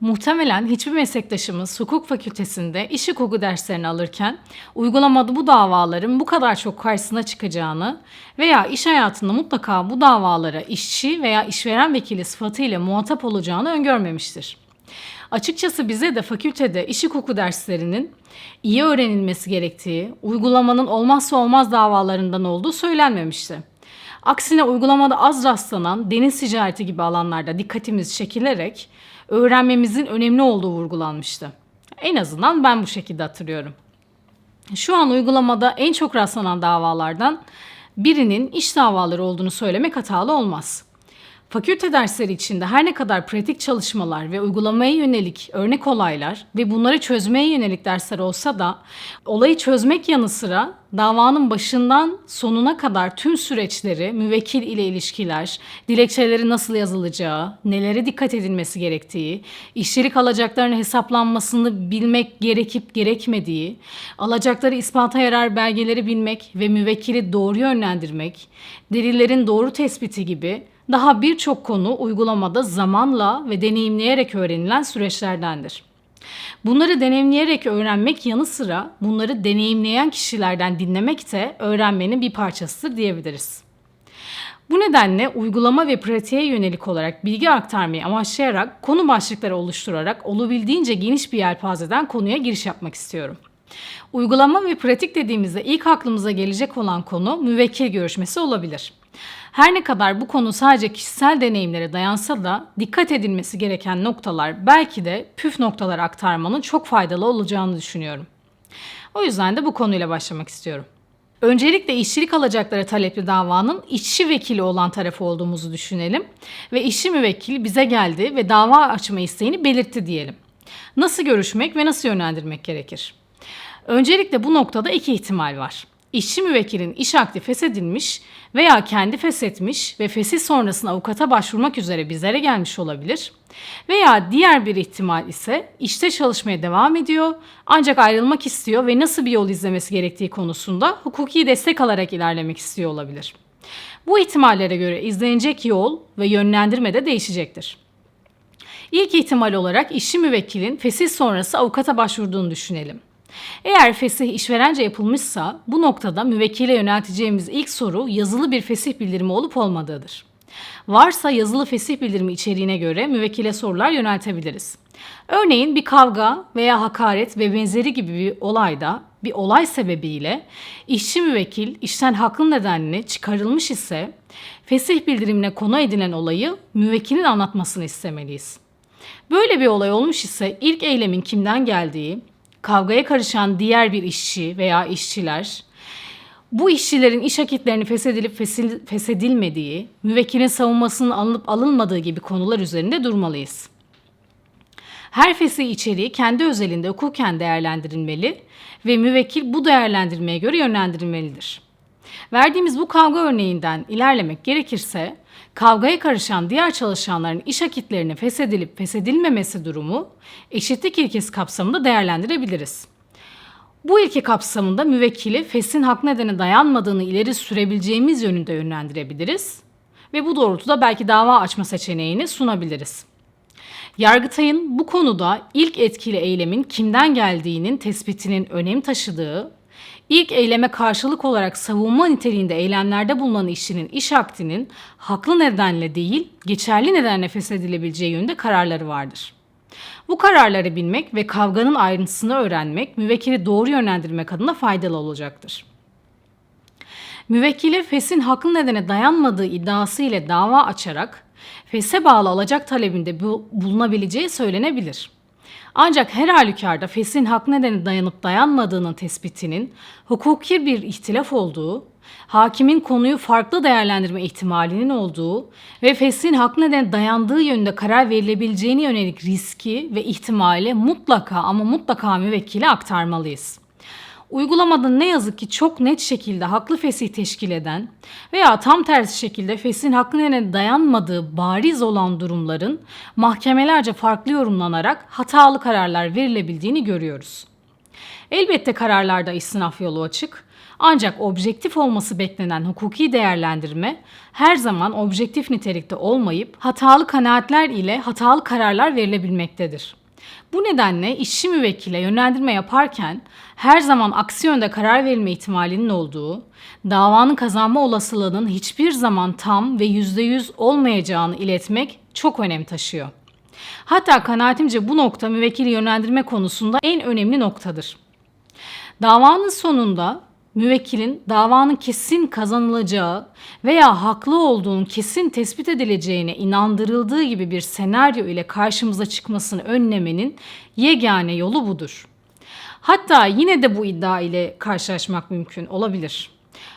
Muhtemelen hiçbir meslektaşımız hukuk fakültesinde iş hukuku derslerini alırken uygulamada bu davaların bu kadar çok karşısına çıkacağını veya iş hayatında mutlaka bu davalara işçi veya işveren vekili sıfatıyla muhatap olacağını öngörmemiştir. Açıkçası bize de fakültede iş hukuku derslerinin iyi öğrenilmesi gerektiği, uygulamanın olmazsa olmaz davalarından olduğu söylenmemişti. Aksine uygulamada az rastlanan deniz ticareti gibi alanlarda dikkatimiz çekilerek öğrenmemizin önemli olduğu vurgulanmıştı. En azından ben bu şekilde hatırlıyorum. Şu an uygulamada en çok rastlanan davalardan birinin iş davaları olduğunu söylemek hatalı olmaz. Fakülte dersleri içinde her ne kadar pratik çalışmalar ve uygulamaya yönelik örnek olaylar ve bunları çözmeye yönelik dersler olsa da olayı çözmek yanı sıra davanın başından sonuna kadar tüm süreçleri, müvekkil ile ilişkiler, dilekçeleri nasıl yazılacağı, nelere dikkat edilmesi gerektiği, işçilik alacaklarının hesaplanmasını bilmek gerekip gerekmediği, alacakları ispata yarar belgeleri bilmek ve müvekkili doğru yönlendirmek, delillerin doğru tespiti gibi daha birçok konu uygulamada zamanla ve deneyimleyerek öğrenilen süreçlerdendir. Bunları deneyimleyerek öğrenmek yanı sıra bunları deneyimleyen kişilerden dinlemek de öğrenmenin bir parçasıdır diyebiliriz. Bu nedenle uygulama ve pratiğe yönelik olarak bilgi aktarmayı amaçlayarak konu başlıkları oluşturarak olabildiğince geniş bir yelpazeden konuya giriş yapmak istiyorum. Uygulama ve pratik dediğimizde ilk aklımıza gelecek olan konu müvekkil görüşmesi olabilir. Her ne kadar bu konu sadece kişisel deneyimlere dayansa da dikkat edilmesi gereken noktalar belki de püf noktalar aktarmanın çok faydalı olacağını düşünüyorum. O yüzden de bu konuyla başlamak istiyorum. Öncelikle işçilik alacakları talepli davanın işçi vekili olan tarafı olduğumuzu düşünelim ve işçi müvekkil bize geldi ve dava açma isteğini belirtti diyelim. Nasıl görüşmek ve nasıl yönlendirmek gerekir? Öncelikle bu noktada iki ihtimal var. İşçi müvekkilin iş akdi feshedilmiş veya kendi feshetmiş ve fesih sonrasında avukata başvurmak üzere bizlere gelmiş olabilir. Veya diğer bir ihtimal ise işte çalışmaya devam ediyor ancak ayrılmak istiyor ve nasıl bir yol izlemesi gerektiği konusunda hukuki destek alarak ilerlemek istiyor olabilir. Bu ihtimallere göre izlenecek yol ve yönlendirme de değişecektir. İlk ihtimal olarak işçi müvekkilin fesih sonrası avukata başvurduğunu düşünelim. Eğer fesih işverence yapılmışsa bu noktada müvekkile yönelteceğimiz ilk soru yazılı bir fesih bildirimi olup olmadığıdır. Varsa yazılı fesih bildirimi içeriğine göre müvekkile sorular yöneltebiliriz. Örneğin bir kavga veya hakaret ve benzeri gibi bir olayda bir olay sebebiyle işçi müvekkil işten haklı nedenle çıkarılmış ise fesih bildirimine konu edilen olayı müvekkilin anlatmasını istemeliyiz. Böyle bir olay olmuş ise ilk eylemin kimden geldiği, kavgaya karışan diğer bir işçi veya işçiler bu işçilerin iş akitlerini feshedilip feshedilmediği, müvekkilin savunmasının alınıp alınmadığı gibi konular üzerinde durmalıyız. Her fesih içeriği kendi özelinde hukuken değerlendirilmeli ve müvekkil bu değerlendirmeye göre yönlendirilmelidir. Verdiğimiz bu kavga örneğinden ilerlemek gerekirse kavgaya karışan diğer çalışanların iş akitlerinin feshedilip feshedilmemesi durumu eşitlik ilkesi kapsamında değerlendirebiliriz. Bu ilke kapsamında müvekkili fesin hak nedeni dayanmadığını ileri sürebileceğimiz yönünde yönlendirebiliriz ve bu doğrultuda belki dava açma seçeneğini sunabiliriz. Yargıtay'ın bu konuda ilk etkili eylemin kimden geldiğinin tespitinin önem taşıdığı İlk eyleme karşılık olarak savunma niteliğinde eylemlerde bulunan işçinin iş akdinin haklı nedenle değil, geçerli nedenle feshedilebileceği yönde kararları vardır. Bu kararları bilmek ve kavganın ayrıntısını öğrenmek müvekkili doğru yönlendirmek adına faydalı olacaktır. Müvekkili fesin haklı nedene dayanmadığı iddiası ile dava açarak fese bağlı alacak talebinde bulunabileceği söylenebilir. Ancak her halükarda fesin hak nedeni dayanıp dayanmadığının tespitinin hukuki bir ihtilaf olduğu, hakimin konuyu farklı değerlendirme ihtimalinin olduğu ve fesin hak nedeni dayandığı yönünde karar verilebileceğine yönelik riski ve ihtimali mutlaka ama mutlaka müvekkile aktarmalıyız. Uygulamada ne yazık ki çok net şekilde haklı fesih teşkil eden veya tam tersi şekilde fesihin hakkı nedeni dayanmadığı bariz olan durumların mahkemelerce farklı yorumlanarak hatalı kararlar verilebildiğini görüyoruz. Elbette kararlarda istinaf yolu açık Ancak objektif olması beklenen hukuki değerlendirme her zaman objektif nitelikte olmayıp hatalı kanaatler ile hatalı kararlar verilebilmektedir. Bu nedenle işçi müvekkile yönlendirme yaparken her zaman aksi yönde karar verilme ihtimalinin olduğu, davanın kazanma olasılığının hiçbir zaman tam ve %100 olmayacağını iletmek çok önem taşıyor. Hatta kanaatimce bu nokta müvekkili yönlendirme konusunda en önemli noktadır. Davanın sonunda müvekkilin davanın kesin kazanılacağı veya haklı olduğunun kesin tespit edileceğine inandırıldığı gibi bir senaryo ile karşımıza çıkmasını önlemenin yegane yolu budur. Hatta yine de bu iddia ile karşılaşmak mümkün olabilir.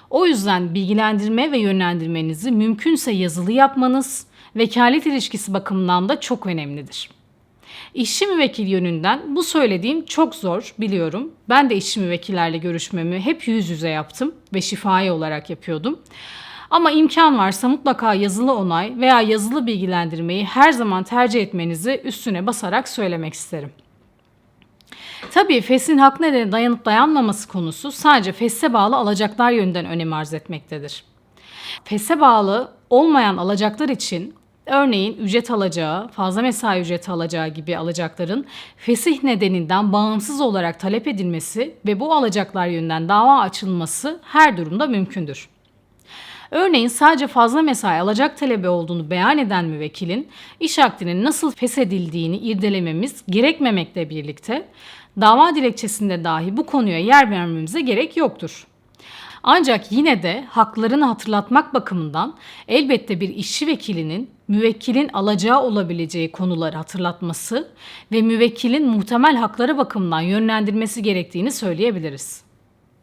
O yüzden bilgilendirme ve yönlendirmenizi mümkünse yazılı yapmanız vekalet ilişkisi bakımından da çok önemlidir. İşçi müvekkil yönünden bu söylediğim çok zor biliyorum. Ben de işçi müvekkillerle görüşmemi hep yüz yüze yaptım ve şifai olarak yapıyordum. Ama imkan varsa mutlaka yazılı onay veya yazılı bilgilendirmeyi her zaman tercih etmenizi üstüne basarak söylemek isterim. Tabii fesin hak nedeni dayanıp dayanmaması konusu sadece fesse bağlı alacaklar yönünden önem arz etmektedir. Fese bağlı olmayan alacaklar için örneğin ücret alacağı, fazla mesai ücreti alacağı gibi alacakların fesih nedeninden bağımsız olarak talep edilmesi ve bu alacaklar yönünden dava açılması her durumda mümkündür. Örneğin sadece fazla mesai alacak talebi olduğunu beyan eden müvekkilin iş akdinin nasıl feshedildiğini irdelememiz gerekmemekle birlikte dava dilekçesinde dahi bu konuya yer vermemize gerek yoktur. Ancak yine de haklarını hatırlatmak bakımından elbette bir işçi vekilinin müvekkilin alacağı olabileceği konuları hatırlatması ve müvekkilin muhtemel hakları bakımından yönlendirmesi gerektiğini söyleyebiliriz.